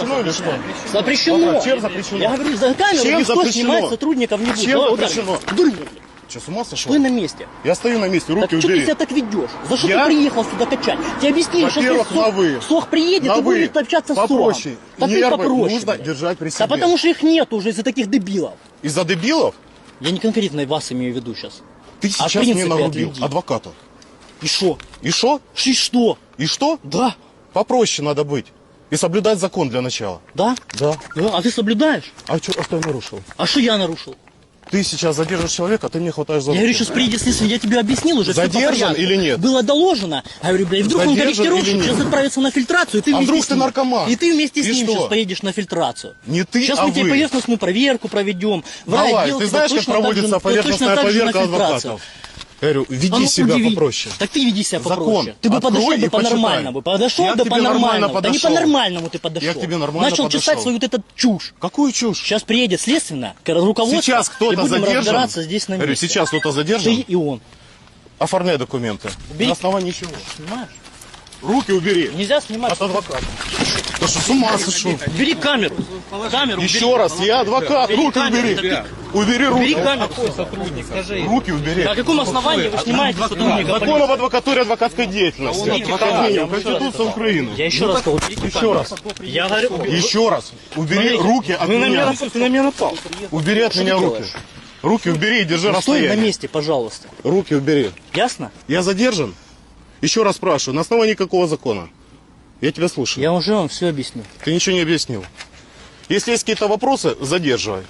запрещено или что? Запрещено. Ага, чем запрещено? Я говорю, за камеру Чем никто запрещено? снимать сотрудников не будет. Чем Давай, ударь. запрещено? Дурь. Что, с ума сошел? Стой на месте. Я стою на месте, руки Так что ты убери. себя так ведешь? За что Я? ты приехал сюда качать? Тебе объяснили, что ты сох, на «вы». сох приедет На и «вы». будет общаться с Попроще. сохом. Да ты Нервы попроще. нужно блядь. держать при себе. Да потому что их нет уже из-за таких дебилов. Из-за дебилов Я не конкретно вас имею в виду сейчас. ты А сейчас мне принципе нагрубил. отведи. Адвоката. И что? И что? И что? И что? Да. Попроще надо быть. И соблюдать закон для начала. Да? Да. Да. А ты соблюдаешь? А что, а что я нарушил? А что я нарушил? Ты сейчас задержишь человека, а ты мне хватаешь за Я говорю, руку. сейчас приедет следствие, я тебе объяснил уже. Задержан или нет? Было доложено. Я говорю, бля, и вдруг он Задержан или корректировщик сейчас отправится на фильтрацию, и ты А вдруг ты наркоман? И ты вместе с И ним что? сейчас поедешь на фильтрацию. Не ты, Сейчас а мы тебе вы. поверхностную проверку проведем. Давай, ты тебя знаешь, как же- проводится поверхностная же на проверка адвокатов? Я говорю, веди А ну, себя удиви. попроще. Так ты веди себя Закон. попроще. Ты бы Открой подошел бы по-нормальному. Подошел Я бы по-нормальному. Да не по-нормальному ты подошел. Я к тебе нормально Начал подошел. чесать свою вот эту чушь. Какую чушь? Сейчас приедет следственно, руководство, Сейчас кто-то задержан. разбираться здесь на Я говорю, месте. сейчас кто-то Ты задержан. и он. Оформляй документы. Убери. На основании чего? Понимаешь? Руки убери. Нельзя снимать. От адвоката. Что, с ума сошел? Бери камеру. Камеру Еще убери. раз, я адвокат. Убери Руки камеру. убери. Так Убери Бери руки. камеру. Руки убери. На каком основании вы снимаете сотрудника Закон об адвокатуре адвокатской деятельности. Камеру. Конституция Украины. Я еще раз уберите Еще камеру. раз. Я говорю, Еще раз. Убери руки от на меня, ты на меня напал. Убери от меня руки. Руки убери и держи Стой на расстояние. месте, пожалуйста. Руки убери. Ясно? Я задержан? Еще раз спрашиваю, на основании какого закона? Я тебя слушаю. Я уже вам все объяснил. Ты ничего не объяснил. Если есть какие-то вопросы, задерживай.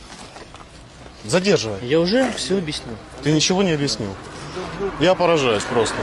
Задерживай. Я уже все объяснил. Ты ничего не объяснил. Я поражаюсь просто.